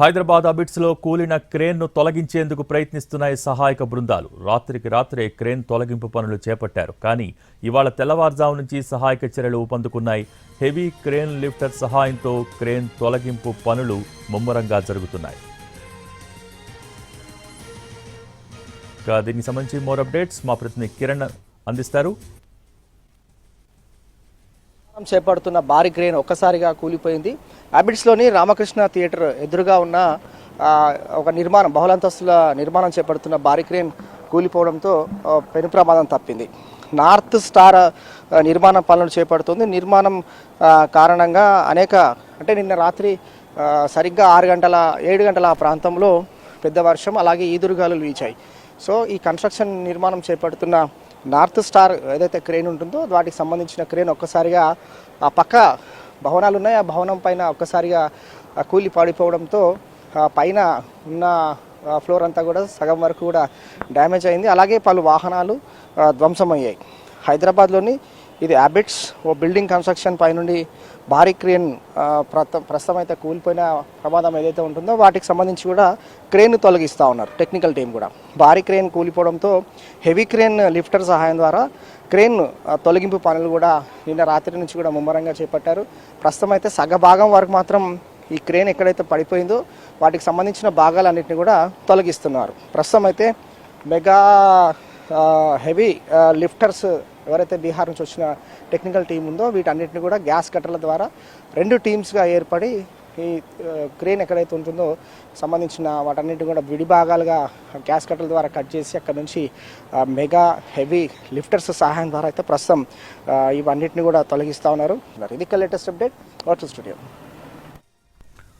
హైదరాబాద్ అబిట్స్లో కూలిన క్రేన్ను తొలగించేందుకు ప్రయత్నిస్తున్నాయి సహాయక బృందాలు. రాత్రికి రాత్రే క్రేన్ తొలగింపు పనులు చేపట్టారు. కానీ ఇవాళ తెల్లవారుజాము నుంచి సహాయక చర్యలు ఊపందుకున్నాయి. హెవీ క్రేన్ లిఫ్టర్ సహాయంతో క్రేన్ తొలగింపు పనులు ముమ్మరంగా జరుగుతున్నాయి. దీనికి సంబంధించి మోర్ అప్డేట్స్ మా ప్రతినిధి కిరణ్ అందిస్తారు. చేపడుతున్న భారీ క్రేన్ ఒక్కసారిగా కూలిపోయింది. అబిడ్స్లోని రామకృష్ణ థియేటర్ ఎదురుగా ఉన్న ఒక నిర్మాణం బహుళంతస్తుల నిర్మాణం చేపడుతున్న భారీ క్రేన్ కూలిపోవడంతో పెను ప్రమాదం తప్పింది. నార్త్ స్టార్ నిర్మాణ పనులు చేపడుతుంది. నిర్మాణం కారణంగా అనేక అంటే నిన్న రాత్రి సరిగ్గా ఆరు గంటల ఏడు గంటల ఆ ప్రాంతంలో పెద్ద వర్షం అలాగే ఈదురుగాలు వీచాయి. సో ఈ కన్స్ట్రక్షన్ నిర్మాణం చేపడుతున్న నార్త్ స్టార్ ఏదైతే క్రేన్ ఉంటుందో వాటికి సంబంధించిన క్రేన్ ఒక్కసారిగా ఆ పక్క భవనాలు ఉన్నాయి. ఆ భవనం పైన ఒక్కసారిగా కూలి పడిపోవడంతో పైన ఉన్న ఫ్లోర్ అంతా కూడా సగం వరకు కూడా డ్యామేజ్ అయింది. అలాగే పలు వాహనాలు ధ్వంసమయ్యాయి. హైదరాబాద్లోని ఇది హ్యాబిట్స్ ఓ బిల్డింగ్ కన్స్ట్రక్షన్ పైనుండి భారీ క్రేన్ ప్రత- ప్రస్తుతం అయితే కూలిపోయిన ప్రమాదం ఏదైతే ఉంటుందో వాటికి సంబంధించి కూడా క్రేన్ తొలగిస్తూ ఉన్నారు టెక్నికల్ టీం కూడా. భారీ క్రేన్ కూలిపోవడంతో హెవీ క్రేన్ లిఫ్టర్ సహాయం ద్వారా క్రేన్ తొలగింపు పనులు కూడా నిన్న రాత్రి నుంచి కూడా ముమ్మరంగా చేపట్టారు. ప్రస్తుతం అయితే సగ భాగం వరకు మాత్రం ఈ క్రేన్ ఎక్కడైతే పడిపోయిందో వాటికి సంబంధించిన భాగాలన్నింటినీ కూడా తొలగిస్తున్నారు. ప్రస్తుతం అయితే మెగా హెవీ లిఫ్టర్స్ ఎవరైతే బీహార్ నుంచి వచ్చిన టెక్నికల్ టీం ఉందో వీటన్నిటిని కూడా గ్యాస్ కట్టర్ల ద్వారా రెండు టీమ్స్గా ఏర్పడి ఈ క్రేన్ ఎక్కడైతే ఉంటుందో సంబంధించిన వాటన్నిటిని కూడా విడి భాగాలుగా గ్యాస్ కట్టల ద్వారా కట్ చేసి అక్కడ నుంచి మెగా హెవీ లిఫ్టర్స్ సహాయం ద్వారా అయితే ప్రస్తుతం ఇవన్నిటిని కూడా తొలగిస్తూ ఉన్నారు. ఇది లేటెస్ట్ అప్డేట్ వాట్స్ స్టూడియో